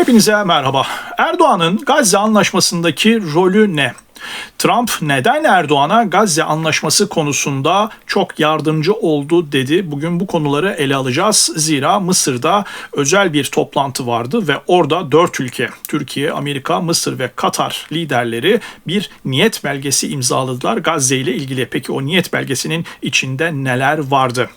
Hepinize merhaba. Erdoğan'ın Gazze anlaşmasındaki rolü ne? Trump neden Erdoğan'a Gazze anlaşması konusunda çok yardımcı oldu dedi. Bugün bu konuları ele alacağız. Zira Mısır'da özel bir toplantı vardı ve orada dört ülke Türkiye, Amerika, Mısır ve Katar liderleri bir niyet belgesi imzaladılar Gazze ile ilgili. Peki o niyet belgesinin içinde neler vardı?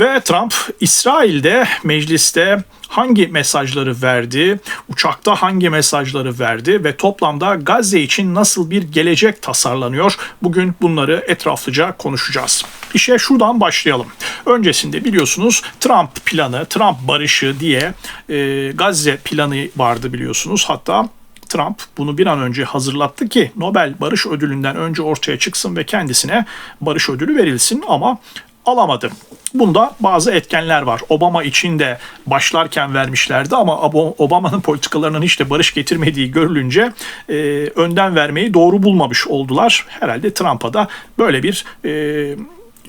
Ve Trump İsrail'de mecliste hangi mesajları verdi, uçakta hangi mesajları verdi ve toplamda Gazze için nasıl bir gelecek tasarlanıyor? Bugün bunları etraflıca konuşacağız. İşe şuradan başlayalım. Öncesinde biliyorsunuz Trump planı, Trump barışı diye e, Gazze planı vardı biliyorsunuz. Hatta Trump bunu bir an önce hazırlattı ki Nobel Barış Ödülü'nden önce ortaya çıksın ve kendisine barış ödülü verilsin ama alamadı. Bunda bazı etkenler var. Obama için de başlarken vermişlerdi ama Obama'nın politikalarının hiç de barış getirmediği görülünce e, önden vermeyi doğru bulmamış oldular. Herhalde Trump'a da böyle bir e,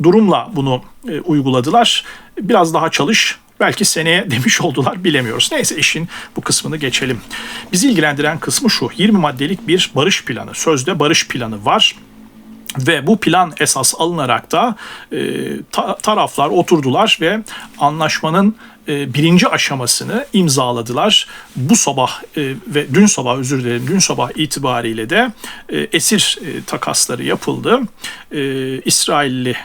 durumla bunu e, uyguladılar. Biraz daha çalış, belki seneye demiş oldular bilemiyoruz. Neyse işin bu kısmını geçelim. Bizi ilgilendiren kısmı şu. 20 maddelik bir barış planı. Sözde barış planı var. Ve bu plan esas alınarak da e, ta, taraflar oturdular ve anlaşmanın e, birinci aşamasını imzaladılar. Bu sabah e, ve dün sabah özür dilerim dün sabah itibariyle de e, esir e, takasları yapıldı. E, İsrailli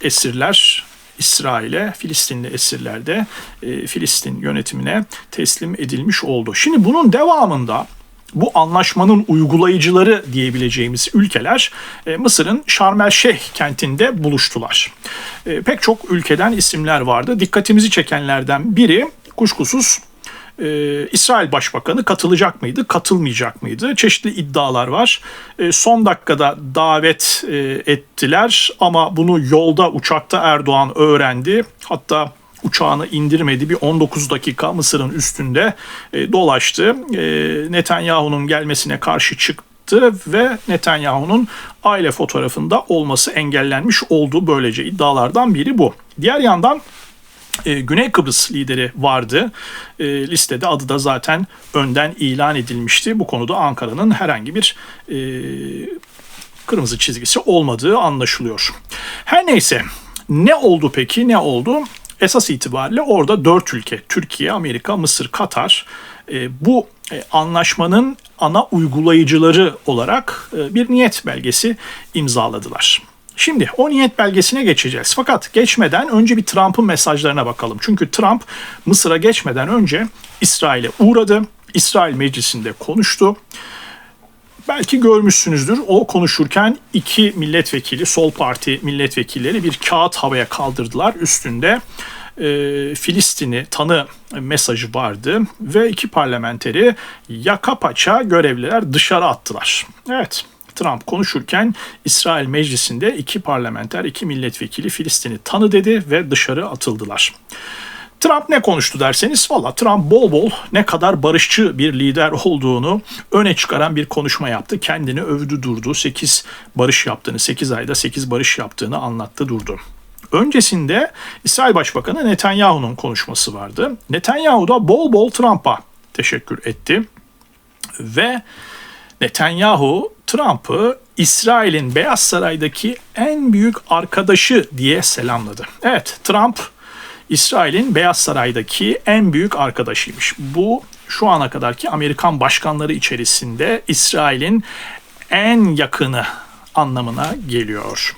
esirler İsrail'e, Filistinli esirler de e, Filistin yönetimine teslim edilmiş oldu. Şimdi bunun devamında bu anlaşmanın uygulayıcıları diyebileceğimiz ülkeler e, Mısır'ın Şarm el Şeyh kentinde buluştular. E, pek çok ülkeden isimler vardı. Dikkatimizi çekenlerden biri kuşkusuz ee, İsrail Başbakanı katılacak mıydı, katılmayacak mıydı? Çeşitli iddialar var. Ee, son dakikada davet e, ettiler ama bunu yolda uçakta Erdoğan öğrendi. Hatta uçağını indirmedi. Bir 19 dakika Mısır'ın üstünde e, dolaştı. E, Netanyahu'nun gelmesine karşı çıktı ve Netanyahu'nun aile fotoğrafında olması engellenmiş oldu. Böylece iddialardan biri bu. Diğer yandan e, Güney Kıbrıs lideri vardı. E, listede adı da zaten önden ilan edilmişti. Bu konuda Ankara'nın herhangi bir e, kırmızı çizgisi olmadığı anlaşılıyor. Her neyse ne oldu peki ne oldu? Esas itibariyle orada dört ülke Türkiye, Amerika, Mısır, Katar e, bu e, anlaşmanın ana uygulayıcıları olarak e, bir niyet belgesi imzaladılar. Şimdi o niyet belgesine geçeceğiz. Fakat geçmeden önce bir Trump'ın mesajlarına bakalım. Çünkü Trump Mısır'a geçmeden önce İsrail'e uğradı. İsrail meclisinde konuştu. Belki görmüşsünüzdür. O konuşurken iki milletvekili, sol parti milletvekilleri bir kağıt havaya kaldırdılar. Üstünde e, Filistin'i tanı mesajı vardı ve iki parlamenteri yaka paça görevliler dışarı attılar. Evet, Trump konuşurken İsrail meclisinde iki parlamenter, iki milletvekili Filistin'i tanı dedi ve dışarı atıldılar. Trump ne konuştu derseniz valla Trump bol bol ne kadar barışçı bir lider olduğunu öne çıkaran bir konuşma yaptı. Kendini övdü durdu. 8 barış yaptığını, 8 ayda 8 barış yaptığını anlattı durdu. Öncesinde İsrail Başbakanı Netanyahu'nun konuşması vardı. Netanyahu da bol bol Trump'a teşekkür etti. Ve Netanyahu Trump'ı İsrail'in Beyaz Saray'daki en büyük arkadaşı diye selamladı. Evet, Trump İsrail'in Beyaz Saray'daki en büyük arkadaşıymış. Bu şu ana kadarki Amerikan başkanları içerisinde İsrail'in en yakını anlamına geliyor.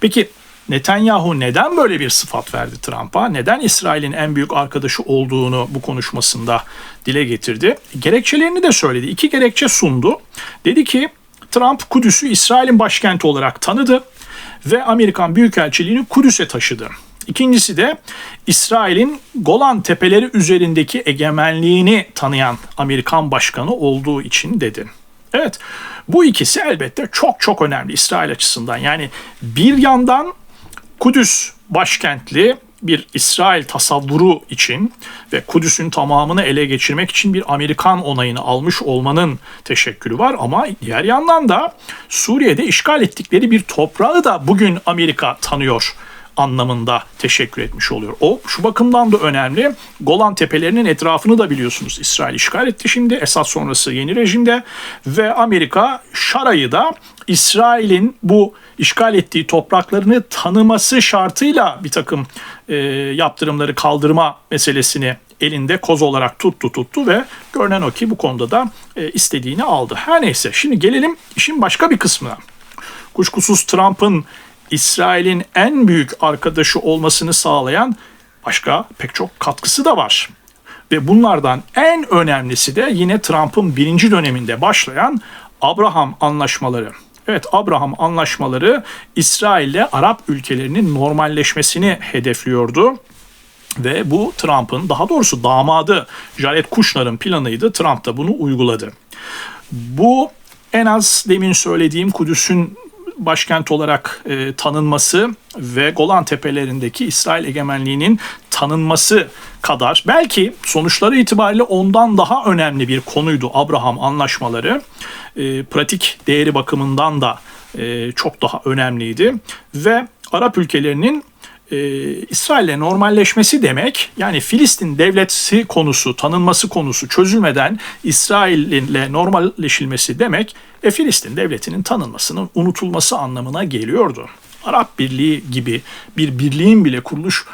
Peki Netanyahu neden böyle bir sıfat verdi Trump'a? Neden İsrail'in en büyük arkadaşı olduğunu bu konuşmasında dile getirdi? Gerekçelerini de söyledi. İki gerekçe sundu. Dedi ki Trump Kudüs'ü İsrail'in başkenti olarak tanıdı ve Amerikan Büyükelçiliğini Kudüs'e taşıdı. İkincisi de İsrail'in Golan Tepeleri üzerindeki egemenliğini tanıyan Amerikan başkanı olduğu için dedi. Evet bu ikisi elbette çok çok önemli İsrail açısından. Yani bir yandan Kudüs başkentli bir İsrail tasavvuru için ve Kudüs'ün tamamını ele geçirmek için bir Amerikan onayını almış olmanın teşekkürü var ama diğer yandan da Suriye'de işgal ettikleri bir toprağı da bugün Amerika tanıyor anlamında teşekkür etmiş oluyor. O şu bakımdan da önemli. Golan Tepelerinin etrafını da biliyorsunuz İsrail işgal etti şimdi. Esad sonrası yeni rejimde ve Amerika Şara'yı da İsrail'in bu işgal ettiği topraklarını tanıması şartıyla bir takım e, yaptırımları kaldırma meselesini elinde koz olarak tuttu tuttu ve görünen o ki bu konuda da e, istediğini aldı. Her neyse şimdi gelelim işin başka bir kısmına. Kuşkusuz Trump'ın İsrail'in en büyük arkadaşı olmasını sağlayan başka pek çok katkısı da var. Ve bunlardan en önemlisi de yine Trump'ın birinci döneminde başlayan Abraham anlaşmaları. Evet Abraham anlaşmaları İsrail ile Arap ülkelerinin normalleşmesini hedefliyordu. Ve bu Trump'ın daha doğrusu damadı Jared Kushner'ın planıydı. Trump da bunu uyguladı. Bu en az demin söylediğim Kudüs'ün başkent olarak e, tanınması ve Golan Tepelerindeki İsrail egemenliğinin tanınması kadar belki sonuçları itibariyle ondan daha önemli bir konuydu Abraham anlaşmaları. E, pratik değeri bakımından da e, çok daha önemliydi ve Arap ülkelerinin e, İsrail'le normalleşmesi demek yani Filistin devleti konusu, tanınması konusu çözülmeden İsrail'le normalleşilmesi demek e, Filistin devletinin tanınmasının unutulması anlamına geliyordu. Arap Birliği gibi bir birliğin bile kuruluş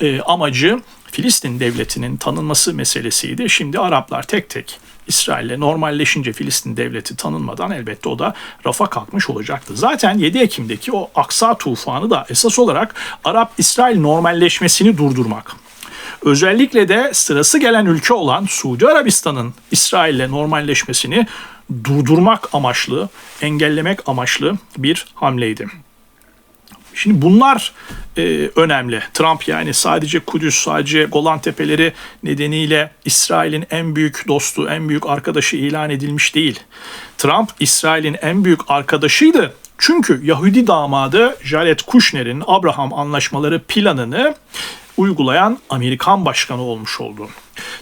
e, amacı Filistin devletinin tanınması meselesiydi. Şimdi Araplar tek tek İsrail'le normalleşince Filistin devleti tanınmadan elbette o da rafa kalkmış olacaktı. Zaten 7 Ekim'deki o Aksa tufanı da esas olarak Arap-İsrail normalleşmesini durdurmak. Özellikle de sırası gelen ülke olan Suudi Arabistan'ın İsrail'le normalleşmesini durdurmak amaçlı, engellemek amaçlı bir hamleydi. Şimdi bunlar e, önemli. Trump yani sadece Kudüs, sadece Golan Tepeleri nedeniyle İsrail'in en büyük dostu, en büyük arkadaşı ilan edilmiş değil. Trump İsrail'in en büyük arkadaşıydı. Çünkü Yahudi damadı Jared Kushner'in Abraham anlaşmaları planını uygulayan Amerikan başkanı olmuş oldu.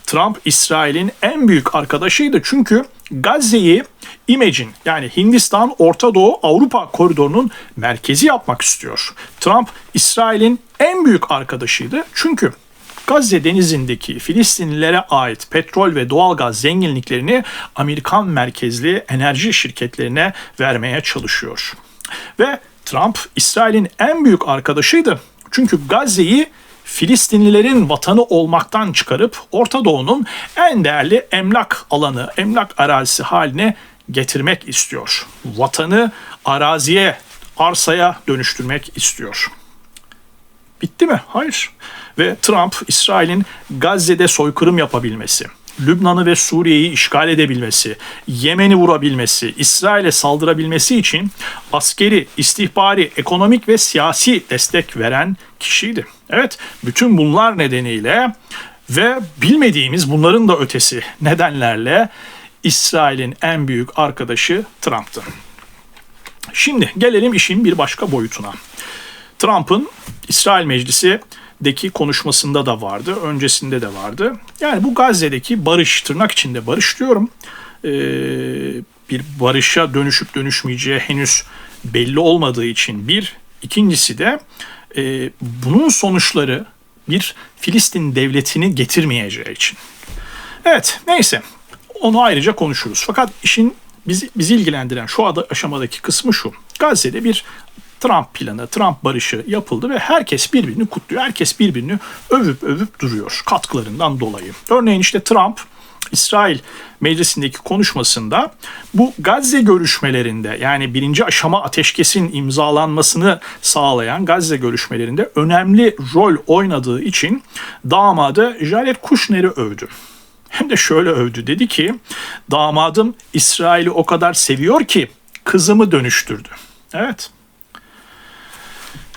Trump İsrail'in en büyük arkadaşıydı çünkü Gazze'yi Imagine yani Hindistan, Orta Doğu, Avrupa koridorunun merkezi yapmak istiyor. Trump İsrail'in en büyük arkadaşıydı çünkü Gazze denizindeki Filistinlilere ait petrol ve doğalgaz zenginliklerini Amerikan merkezli enerji şirketlerine vermeye çalışıyor. Ve Trump İsrail'in en büyük arkadaşıydı. Çünkü Gazze'yi Filistinlilerin vatanı olmaktan çıkarıp Orta Doğu'nun en değerli emlak alanı, emlak arazisi haline getirmek istiyor. Vatanı araziye, arsaya dönüştürmek istiyor. Bitti mi? Hayır. Ve Trump İsrail'in Gazze'de soykırım yapabilmesi, Lübnan'ı ve Suriye'yi işgal edebilmesi, Yemen'i vurabilmesi, İsrail'e saldırabilmesi için askeri, istihbari, ekonomik ve siyasi destek veren kişiydi. Evet, bütün bunlar nedeniyle ve bilmediğimiz bunların da ötesi nedenlerle İsrail'in en büyük arkadaşı Trump'tı. Şimdi gelelim işin bir başka boyutuna. Trump'ın İsrail Meclisi deki konuşmasında da vardı, öncesinde de vardı. Yani bu Gazze'deki barış, tırnak içinde barış diyorum, ee, bir barışa dönüşüp dönüşmeyeceği henüz belli olmadığı için bir. İkincisi de e, bunun sonuçları bir Filistin devletini getirmeyeceği için. Evet neyse onu ayrıca konuşuruz. Fakat işin bizi, bizi ilgilendiren şu aşamadaki kısmı şu. Gazze'de bir Trump planı, Trump barışı yapıldı ve herkes birbirini kutluyor. Herkes birbirini övüp övüp duruyor katkılarından dolayı. Örneğin işte Trump İsrail meclisindeki konuşmasında bu Gazze görüşmelerinde yani birinci aşama ateşkesin imzalanmasını sağlayan Gazze görüşmelerinde önemli rol oynadığı için damadı Jared Kushner'i övdü. Hem de şöyle övdü. Dedi ki damadım İsrail'i o kadar seviyor ki kızımı dönüştürdü. Evet.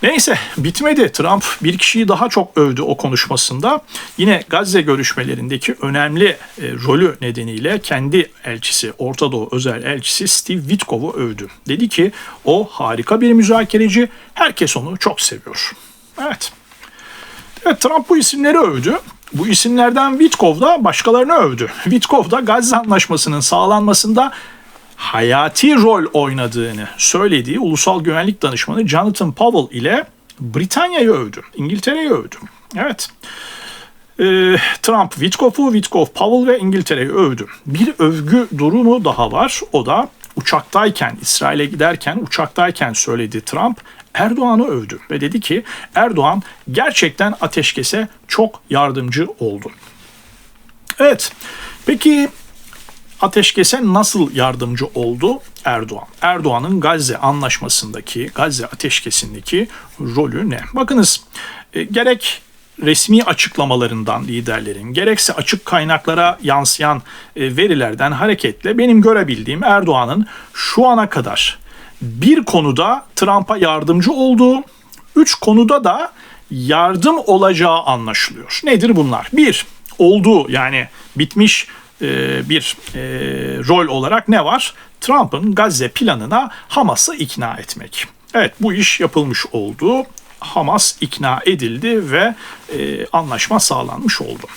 Neyse bitmedi. Trump bir kişiyi daha çok övdü o konuşmasında. Yine Gazze görüşmelerindeki önemli e, rolü nedeniyle kendi elçisi, Orta Doğu özel elçisi Steve Witkov'u övdü. Dedi ki o harika bir müzakereci, herkes onu çok seviyor. Evet. Evet Trump bu isimleri övdü. Bu isimlerden Witkov da başkalarını övdü. Witkov da Gazze Anlaşması'nın sağlanmasında hayati rol oynadığını söylediği Ulusal Güvenlik Danışmanı Jonathan Powell ile Britanya'yı övdü, İngiltere'yi övdü. Evet. Ee, Trump Witkoff'u, Witkoff Powell ve İngiltere'yi övdü. Bir övgü durumu daha var. O da uçaktayken, İsrail'e giderken, uçaktayken söyledi Trump. Erdoğan'ı övdü ve dedi ki Erdoğan gerçekten ateşkese çok yardımcı oldu. Evet. Peki ateşkese nasıl yardımcı oldu Erdoğan? Erdoğan'ın Gazze anlaşmasındaki, Gazze ateşkesindeki rolü ne? Bakınız e, gerek resmi açıklamalarından liderlerin gerekse açık kaynaklara yansıyan e, verilerden hareketle benim görebildiğim Erdoğan'ın şu ana kadar bir konuda Trump'a yardımcı olduğu, üç konuda da yardım olacağı anlaşılıyor. Nedir bunlar? Bir, olduğu yani bitmiş e, bir e, rol olarak ne var? Trump'ın Gazze planına Hamas'ı ikna etmek. Evet bu iş yapılmış oldu. Hamas ikna edildi ve e, anlaşma sağlanmış oldu.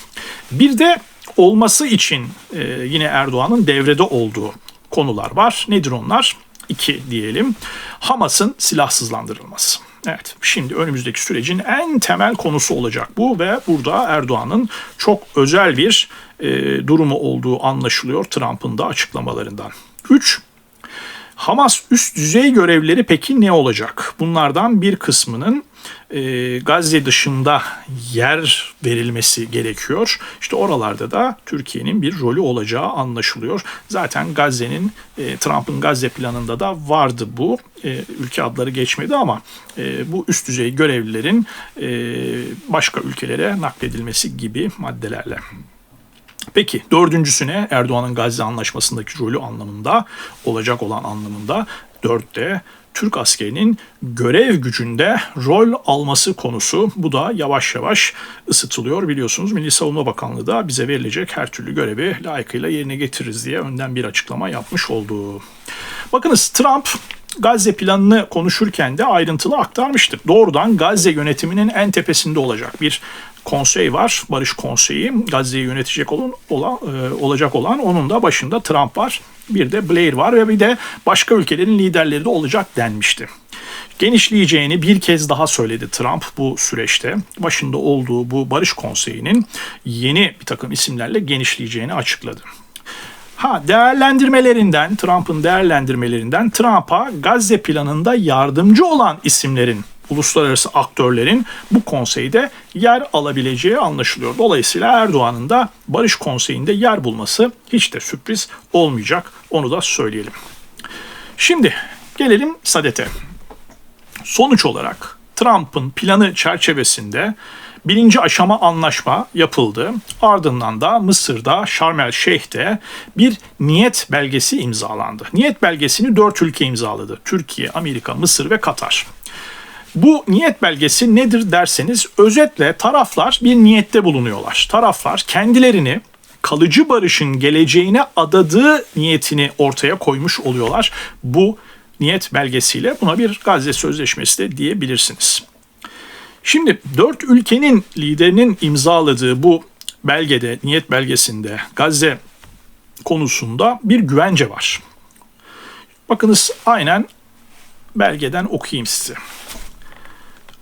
Bir de olması için e, yine Erdoğan'ın devrede olduğu konular var. Nedir onlar? İki diyelim. Hamas'ın silahsızlandırılması. Evet, şimdi önümüzdeki sürecin en temel konusu olacak bu ve burada Erdoğan'ın çok özel bir e, durumu olduğu anlaşılıyor Trump'ın da açıklamalarından. 3. Hamas üst düzey görevleri peki ne olacak? Bunlardan bir kısmının e, Gazze dışında yer verilmesi gerekiyor. İşte oralarda da Türkiye'nin bir rolü olacağı anlaşılıyor. Zaten Gazze'nin e, Trump'ın Gazze planında da vardı bu. E, ülke adları geçmedi ama e, bu üst düzey görevlilerin e, başka ülkelere nakledilmesi gibi maddelerle. Peki dördüncüsüne Erdoğan'ın Gazze Anlaşması'ndaki rolü anlamında, olacak olan anlamında dörtte Türk askerinin görev gücünde rol alması konusu. Bu da yavaş yavaş ısıtılıyor biliyorsunuz. Milli Savunma Bakanlığı da bize verilecek her türlü görevi layıkıyla yerine getiririz diye önden bir açıklama yapmış oldu. Bakınız Trump Gazze planını konuşurken de ayrıntılı aktarmıştır. Doğrudan Gazze yönetiminin en tepesinde olacak bir konsey var. Barış Konseyi. Gazze'yi yönetecek olan, olan e, olacak olan onun da başında Trump var. Bir de Blair var ve bir de başka ülkelerin liderleri de olacak denmişti. Genişleyeceğini bir kez daha söyledi Trump bu süreçte. Başında olduğu bu Barış Konseyi'nin yeni bir takım isimlerle genişleyeceğini açıkladı. Ha değerlendirmelerinden, Trump'ın değerlendirmelerinden Trump'a Gazze planında yardımcı olan isimlerin uluslararası aktörlerin bu konseyde yer alabileceği anlaşılıyor. Dolayısıyla Erdoğan'ın da Barış Konseyi'nde yer bulması hiç de sürpriz olmayacak. Onu da söyleyelim. Şimdi gelelim Sadet'e. Sonuç olarak Trump'ın planı çerçevesinde birinci aşama anlaşma yapıldı. Ardından da Mısır'da Şarm el Şeyh'te bir niyet belgesi imzalandı. Niyet belgesini dört ülke imzaladı. Türkiye, Amerika, Mısır ve Katar. Bu niyet belgesi nedir derseniz özetle taraflar bir niyette bulunuyorlar. Taraflar kendilerini kalıcı barışın geleceğine adadığı niyetini ortaya koymuş oluyorlar. Bu niyet belgesiyle buna bir Gazze Sözleşmesi de diyebilirsiniz. Şimdi dört ülkenin liderinin imzaladığı bu belgede, niyet belgesinde Gazze konusunda bir güvence var. Bakınız aynen belgeden okuyayım size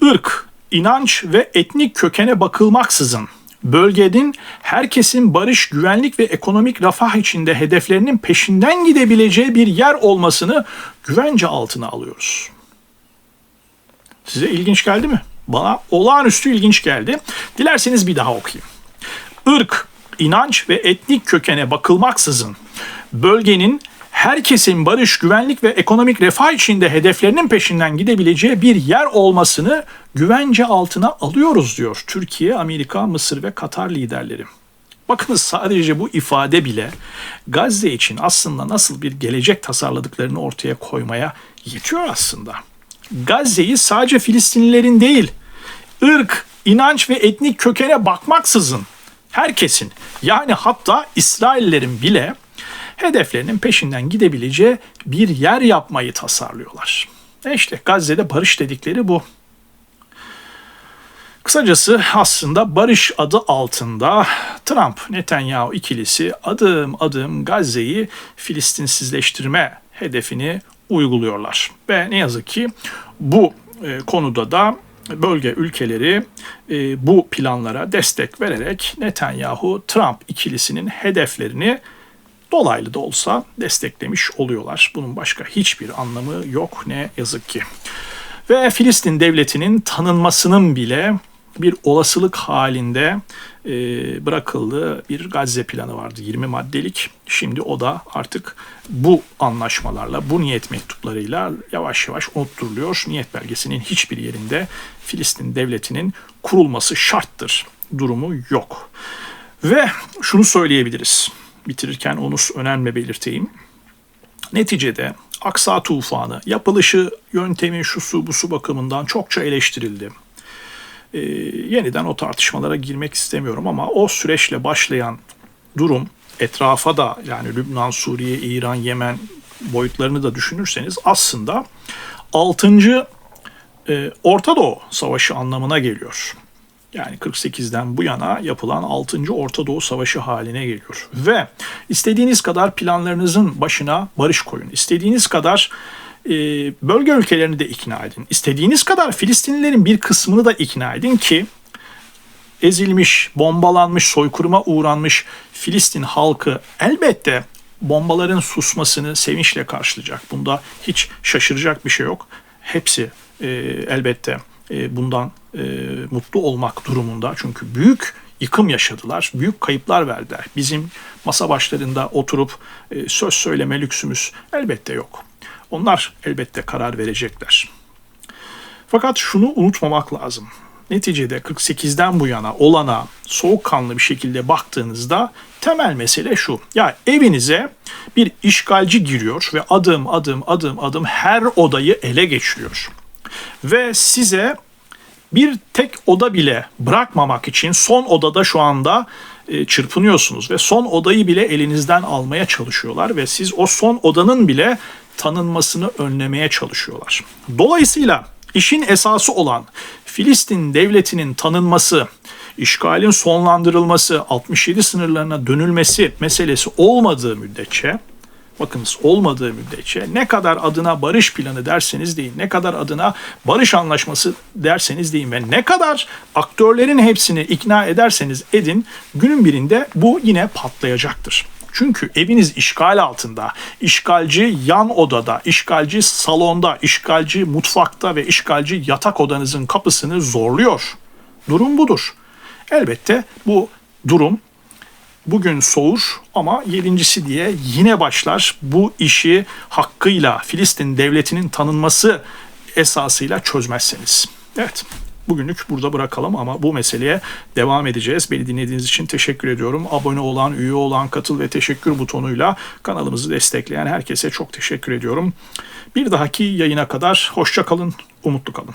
ırk, inanç ve etnik kökene bakılmaksızın bölgenin herkesin barış, güvenlik ve ekonomik refah içinde hedeflerinin peşinden gidebileceği bir yer olmasını güvence altına alıyoruz. Size ilginç geldi mi? Bana olağanüstü ilginç geldi. Dilerseniz bir daha okuyayım. Irk, inanç ve etnik kökene bakılmaksızın bölgenin herkesin barış, güvenlik ve ekonomik refah içinde hedeflerinin peşinden gidebileceği bir yer olmasını güvence altına alıyoruz diyor Türkiye, Amerika, Mısır ve Katar liderleri. Bakınız sadece bu ifade bile Gazze için aslında nasıl bir gelecek tasarladıklarını ortaya koymaya yetiyor aslında. Gazze'yi sadece Filistinlilerin değil, ırk, inanç ve etnik kökene bakmaksızın herkesin yani hatta İsraillerin bile hedeflerinin peşinden gidebileceği bir yer yapmayı tasarlıyorlar. E işte Gazze'de barış dedikleri bu. Kısacası aslında barış adı altında Trump Netanyahu ikilisi adım adım Gazze'yi Filistinsizleştirme hedefini uyguluyorlar. Ve ne yazık ki bu e, konuda da bölge ülkeleri e, bu planlara destek vererek Netanyahu-Trump ikilisinin hedeflerini dolaylı da olsa desteklemiş oluyorlar. Bunun başka hiçbir anlamı yok ne yazık ki. Ve Filistin devletinin tanınmasının bile bir olasılık halinde e, bırakıldığı bir Gazze planı vardı 20 maddelik. Şimdi o da artık bu anlaşmalarla, bu niyet mektuplarıyla yavaş yavaş unutturuluyor. Niyet belgesinin hiçbir yerinde Filistin devletinin kurulması şarttır durumu yok. Ve şunu söyleyebiliriz. Bitirirken onu önemli belirteyim. Neticede Aksa tufanı yapılışı, yöntemi, şusu busu bakımından çokça eleştirildi. Ee, yeniden o tartışmalara girmek istemiyorum ama o süreçle başlayan durum etrafa da yani Lübnan, Suriye, İran, Yemen boyutlarını da düşünürseniz aslında 6. E, Orta Doğu Savaşı anlamına geliyor. Yani 48'den bu yana yapılan 6. Orta Doğu Savaşı haline geliyor. Ve istediğiniz kadar planlarınızın başına barış koyun. İstediğiniz kadar e, bölge ülkelerini de ikna edin. İstediğiniz kadar Filistinlilerin bir kısmını da ikna edin ki ezilmiş, bombalanmış, soykırıma uğranmış Filistin halkı elbette bombaların susmasını sevinçle karşılayacak. Bunda hiç şaşıracak bir şey yok. Hepsi e, elbette e, bundan e, mutlu olmak durumunda. Çünkü büyük yıkım yaşadılar, büyük kayıplar verdiler. Bizim masa başlarında oturup e, söz söyleme lüksümüz elbette yok. Onlar elbette karar verecekler. Fakat şunu unutmamak lazım. Neticede 48'den bu yana olana soğukkanlı bir şekilde baktığınızda temel mesele şu. Ya evinize bir işgalci giriyor ve adım adım adım adım her odayı ele geçiriyor. Ve size bir tek oda bile bırakmamak için son odada şu anda e, çırpınıyorsunuz ve son odayı bile elinizden almaya çalışıyorlar ve siz o son odanın bile tanınmasını önlemeye çalışıyorlar. Dolayısıyla işin esası olan Filistin devletinin tanınması, işgalin sonlandırılması, 67 sınırlarına dönülmesi meselesi olmadığı müddetçe bakınız olmadığı müddetçe ne kadar adına barış planı derseniz deyin, ne kadar adına barış anlaşması derseniz deyin ve ne kadar aktörlerin hepsini ikna ederseniz edin günün birinde bu yine patlayacaktır. Çünkü eviniz işgal altında, işgalci yan odada, işgalci salonda, işgalci mutfakta ve işgalci yatak odanızın kapısını zorluyor. Durum budur. Elbette bu durum bugün soğur ama yedincisi diye yine başlar bu işi hakkıyla Filistin devletinin tanınması esasıyla çözmezseniz. Evet bugünlük burada bırakalım ama bu meseleye devam edeceğiz. Beni dinlediğiniz için teşekkür ediyorum. Abone olan, üye olan, katıl ve teşekkür butonuyla kanalımızı destekleyen herkese çok teşekkür ediyorum. Bir dahaki yayına kadar hoşça kalın, umutlu kalın.